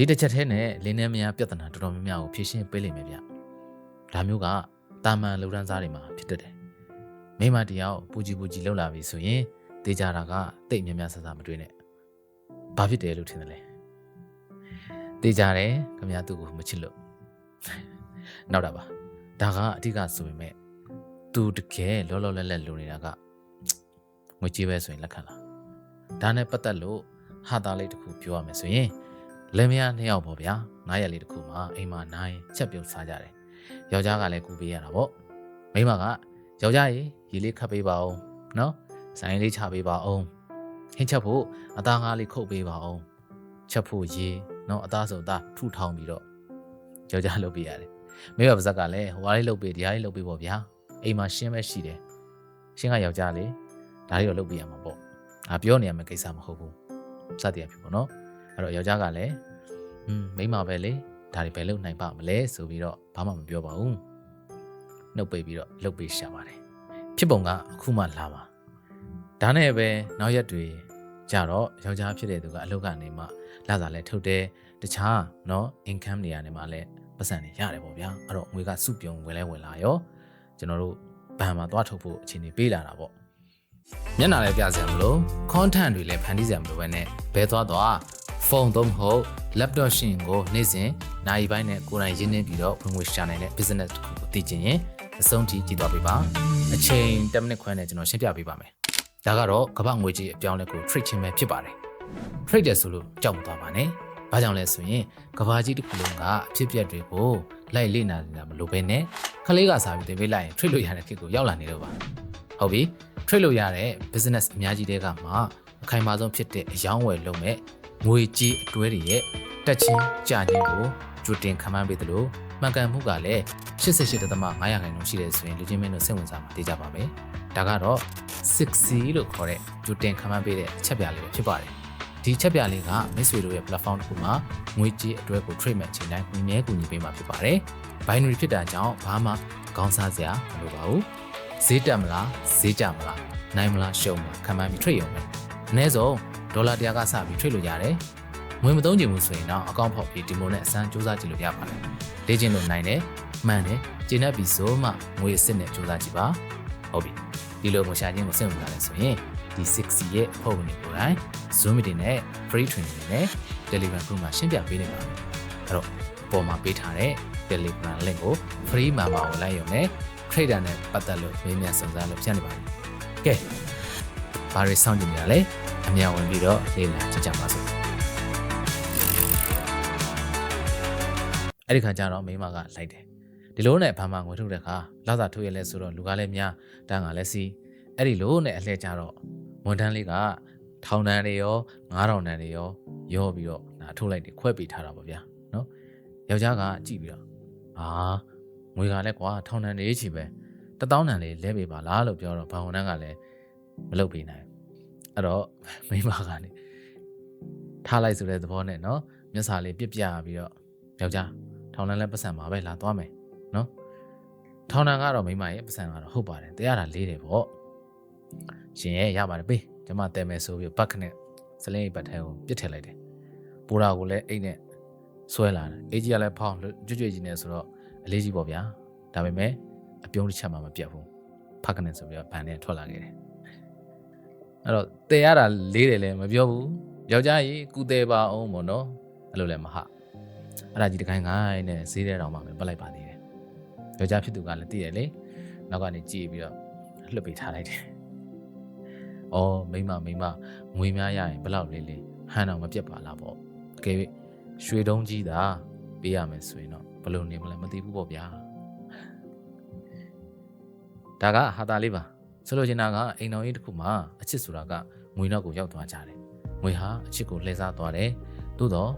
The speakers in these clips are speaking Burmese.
ဒီတစ်ချက်ထဲနဲ့လင်းနေမယားပြဿနာတော်တော်များများကိုဖြေရှင်းပေးလိမ့်မယ်ဗျဒါမျိုးကတာမန်လူဒန်းစားတွေမှာဖြစ်တတ်တယ်မိမတယောက်ပူကြီးပူကြီးလှုပ်လာပြီဆိုရင်တေးကြတာကတိတ်များများဆဆမတွေးနဲ့ဘာဖြစ်တယ်လို့ထင်တယ်လဲတေးကြတယ်ခင်ဗျားသူ့ကိုမချစ်လို့နောက်တာပါဒါကအဓိကဆိုပေမဲ့သူတကယ်လောလောလတ်လတ်လိုနေတာကငွေကြေးပဲဆိုရင်လက်ခံလားဒါနဲ့ပတ်သက်လို့ဟာသားလေးတစ်ခုပြောရမယ်ဆိုရင် လင်မယားနှစ်ယောက်ပေါ့ဗျာငားရက်လေးတစ်ခုမှာအိမ်မှာနိုင်ချက်ပြုတ်စားကြတယ်ယောက်ျားကလည်းကူပေးရတာပေါ့မိန်းမကယောက်ျားရေရေလေးခတ်ပေးပါအောင်နော်ဆိုင်လေးချပေးပါအောင်ဟင်းချက်ဖို့အသားငါးလေးခုတ်ပေးပါအောင်ချက်ဖို့ရေနော်အသားစုံသားထူထောင်ပြီးတော့ယောက်ျားလုပ်ပေးရတယ်မိဘပါဇက်ကလည်းဟိုဟာလေးလုပ်ပေးဒီဟာလေးလုပ်ပေးပေါ့ဗျာအိမ်မှာရှင်းပဲရှိတယ်ရှင်းကယောက်ျားလေးဒါလေးတော့လုပ်ပေးရမှာပေါ့ဒါပြောနေရမယ့်ကိစ္စမဟုတ်ဘူးစသည်အဖြစ်ပေါ့နော်အဲ့တော့ယောက်ျားကလည်း อืมမိန်းမပဲလေဒါတွေပဲလုပ်နိုင်ပါမလဲဆိုပြီးတော့ဘာမှမပြောပါဘူးနှုတ်ပိတ်ပြီးတော့လှုပ်ပေးရှာပါတယ်ဖြစ်ပုံကအခုမှလာပါဒါနဲ့ပဲနောက်ရက်တွေကြတော့ယောက်ျားဖြစ်တဲ့သူကအလုပ်ကနေမှလာစားလဲထုတ်တယ်တခြားเนาะ income တွေကနေမှလည်းပတ်စံတွေရတယ်ပေါ့ဗျာအဲ့တော့ငွေကစုပြုံဝင်လဲဝင်လာရောကျွန်တော်တို့ဘဏ်မှာသွားထုတ်ဖို့အချိန်ကြီးပေးလာတာပေါ့မျက်နှာလည်းပြစရာမလို content တွေလည်းဖန်တီးစရာမလိုပဲနဲ့ဘဲသွားသွား ဖုန်းသုံးမဟုတ် laptop ရှင်ကိုနေ့စဉ်နိုင်ပိုင်းနဲ့ကိုယ်တိုင်ရင်းနှီးပြီးတော့ဝင်ငွေရှာနိုင်တဲ့ business တစ်ခုကိုသိချင်ရင်အဆုံးထိကြည့်သွားပေးပါအချိန်10မိနစ်ခွဲနဲ့ကျွန်တော်ရှင်းပြပေးပါမယ်ဒါကတော့ကမ္ဘာငွေကြီးအပြောင်းလဲကို trade ချင်းပဲဖြစ်ပါတယ် trade တယ်ဆိုလို့ကြောက်မသွားပါနဲ့ဘာကြောင့်လဲဆိုရင်ကဘာကြီးတစ်ခုလုံးကအဖြစ်အပျက်တွေကိုလိုက်လေ့လာနေတာမလို့ပဲနဲ့ခလေးကစားပြီးတင်ပေးလိုက်ရင် trade လို့ရတဲ့ခေတ်ကိုရောက်လာနေတော့ပါဟုတ်ပြီ trade လို့ရတဲ့ business အများကြီးတွေကမှအခိုင်အမာဆုံးဖြစ်တဲ့အယောင်းဝယ်လုပ်မဲ့ငွေကြီးအတွဲတွေရဲ့ တက်ချင်းကြာချင်းကိုကြိုတင်ခံမှန်းပေးသလိုမှန်ကန်မှုကလည်း88.5ရာခိုင်နှုန်းရှိတယ်ဆိုရင်လူချင်းမင်းတို့စိတ်ဝင်စားမှာသိကြပါမယ်ဒါကတော့ 6C လို့ခေါ်တဲ့ကြိုတင်ခံမှန်းပေးတဲ့အချက်ပြလေးပဲဖြစ်ပါတယ်ဒီချက်ပြလေးကမိတ်ဆွေတို့ရဲ့ platform တစ်ခုမှာငွေကြေးအတွဲကို trade မဲ့အချိန်တိုင်းညီမြဲကူညီပေးမှာဖြစ်ပါတယ် binary ဖြစ်တာကြောင့်ဘာမှခေါင်းစားစရာမလိုပါဘူးဈေးတက်မလားဈေးကျမလားနိုင်မလားရှုံးမလားခံမှန်းပြီး trade ရုံပဲအနည်းဆုံးဒေါ်လာ100ကစပြီး trade လို့ရတယ် ငွေမသုံးချင်ဘူးဆိုရင်တော့အကောင့်ဖောက်ပြီးဒီမိုနဲ့အစမ်းစူးစမ်းကြည့်လို့ရပါတယ်လေ့ကျင့်လို့နိုင်တယ်မှန်တယ်ကျင့်တတ်ပြီးဆိုမှငွေအစစ်နဲ့စူးစမ်းကြည့်ပါဟုတ်ပြီဒီလိုငွေရှာခြင်းကိုစိတ်ဝင်စားတယ်ဆိုရင်ဒီ 6C ရဲ့အဖို့ဝင်ကိုယ်တိုင် Zoom meeting နဲ့ free training တွေနဲ့ Telegram group မှာရှင်းပြပေးနေပါမယ်အဲ့တော့အပေါ်မှာပေးထားတဲ့ Telegram link ကို free မှာပါဝင်လိုက်ရုံနဲ့ trader နဲ့ပတ်သက်လို့မေးမြန်းစုံစမ်းလို့ဖြတ်နေပါပြီကဲဘာတွေစောင့်ကြည့်နေတာလဲအများဝင်ပြီးတော့လေ့လာကြည့်ကြပါစို့ အဲ့ဒီခါကျတော့မိမကလိုက်တယ်ဒီလိုနဲ့ဘာမှငွေထုတ်တဲ့ခါလာသာထုတ်ရလဲဆိုတော့လူကလည်းများတန်းကလည်းစီအဲ့ဒီလိုနဲ့အလှည့်ကျတော့ဝန်ထမ်းလေးကထောင်တန်းတွေရော9000တန်းတွေရောရောပြီးတော့ဒါထုတ်လိုက်တယ်ခွဲပေးထားတာပေါ့ဗျာနော်ယောက်ျားကကြည့်ပြီးတော့အာငွေကလည်းကွာထောင်တန်းတွေချီပဲတသောင်းတန်းလေးလဲပေးပါလားလို့ပြောတော့ဘာဝန်ထမ်းကလည်းမလုပ်ပေးနိုင်အဲ့တော့မိမကနေထားလိုက်ဆိုတဲ့သဘောနဲ့နော်မျက်စာလေးပြစ်ပြပြီးတော့ယောက်ျား ထောင်တန်းလည်းပတ်စံပါပဲလာသွားမယ်နော်ထောင်တန်းကတော့မိမရဲ့ပတ်စံကတော့ဟုတ်ပါတယ်တရားတာလေးတယ်ပေါ့ရှင်ရဲ့ရပါတယ်ပေးကျမတဲမယ်ဆိုပြီးဘတ်ခနဲ့စလင်းအိတ်ပတ်ထဲကိုပြစ်ထည့်လိုက်တယ်ပူရာကိုလည်းအိတ်နဲ့ဆွဲလာတယ်အေးကြီးကလည်းဖောင်းကြွကြွကြီးနေဆိုတော့အလေးကြီးပေါ့ဗျာဒါပေမဲ့အပြုံးတစ်ချက်မှမပြတ်ဘူးဖတ်ခနဲ့ဆိုပြီးတော့ဗန်နဲ့ထွက်လာခဲ့တယ်အဲ့တော့တဲရတာလေးတယ်လည်းမပြောဘူးယောက်ျားကြီးကူတဲပါအောင်ပေါ့နော်အဲ့လိုလည်းမဟာ အဲ့ဒါကြီးတခိုင်းခိုင်းနဲ့ဈေးတဲ့တောင်မှပဲပတ်လိုက်ပါသေးတယ်ယောက်ျားဖြစ်သူကလည်းသိတယ်လေနောက်ကနေကြည့်ပြီးတော့လှုပ်ပေးထားလိုက်တယ်။အော်မိမမိမငွေများရရင်ဘယ်လောက်လေးလေးဟန်တော့မပြတ်ပါလားပေါ့။တကယ်၍ရွှေတုံးကြီးသာပေးရမယ်ဆိုရင်တော့ဘယ်လိုနေမလဲမသိဘူးပေါ့ဗျာ။ဒါကဟာတာလေးပါ။ဆိုလိုချင်တာကအိမ်တော်ကြီးတစ်ခုမှာအချစ်ဆိုတာကငွေနောက်ကိုရောက်သွားကြတယ်။ငွေဟာအချစ်ကိုလှည့်စားသွားတယ်။သို့တော့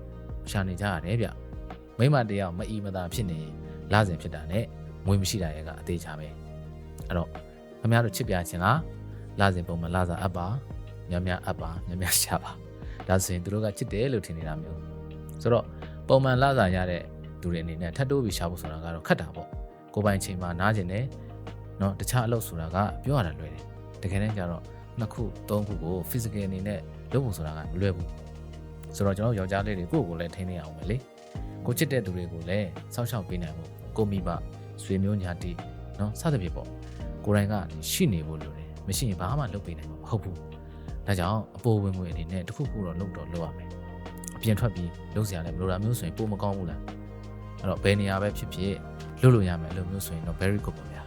ရှာနေကြရတယ်ဗျ။ မိမတယောက်မအီမသာဖြစ်နေလာစဉ်ဖြစ်တာနဲ့ငွေမရှိတာရဲ့ကအသေးချပဲ။အဲ့တော့ခင်ဗျားတို့ချစ်ပြချင်းလားလာစဉ်ပုံမှန်လာစားအပ်ပါများများအပ်ပါများများရှာပါဒါဆိုရင်သူတို့ကချစ်တယ်လို့ထင်နေတာမျိုးဆိုတော့ပုံမှန်လာစားရတဲ့သူတွေအနေနဲ့ထပ်တိုးပြီးရှာဖို့ဆိုတာကတော့ခက်တာပေါ့ကိုပိုင်ချိန်မှာနားကျင်တယ်เนาะတခြားအလုပ်ဆိုတာကပြောရတာလွယ်တယ်တကယ်တမ်းကျတော့နှစ်ခုသုံးခုကို physical အနေနဲ့လုပ်ဖို့ဆိုတာကမလွယ်ဘူး ဆိုတော့ကျွန်တော်တို့ယောက်ျားလေးတွေကိုယ့်ကိုယ်လည်းထိန်းနေအောင်ပဲလေ ကိုချစ်တဲ့သူတွေကိုလည်းစောင့်ရှောက်ပေးနိုင်ဖို့ကိုမိဘဆွေမျိုးညာတီနော်စသဖြင့်ပေါ့ကိုယ်တိုင်ကရှိနေဖို့လိုတယ်မရှိရင်ဘာမှလုပ်ပေးနိုင်မှာမဟုတ်ဘူးဒါကြောင့်အပေါ်ဝင်ငွေအနေနဲ့တစ်ခုခုတော့လုပ်တော့လုပ်ရမယ်အပြင်ထွက်ပြီးလုပ်စရာလည်းမလိုတာမျိုးဆိုရင်ပိုမကောင်းဘူးလားအဲ့တော့ဘယ်နေရာပဲဖြစ်ဖြစ်လုပ်လို့ရမယ်လို့မျိုးဆိုရင်တော့ very good ပါဗျာ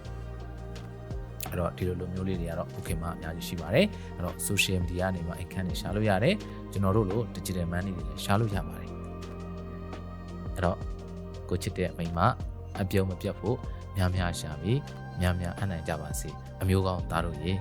အဲ့တော့ဒီလိုလိုမျိုးလေးတွေကတော့ okay မှာအများကြီးရှိပါတယ်အဲ့တော့ social media ကနေမှာအခန်းတွေရှာလို့ရတယ်ကျွန်တော်တို့လို digital money တွေလည်းရှာလို့ရပါတယ် အဲ့တော့ကိုချစ်တဲ့မိန်းမအပြုံးမပြတ်ဖို့များများရှာပြီးများများအနိုင်ကြပါစေအမျိုးကောင်းသားတို့ရေ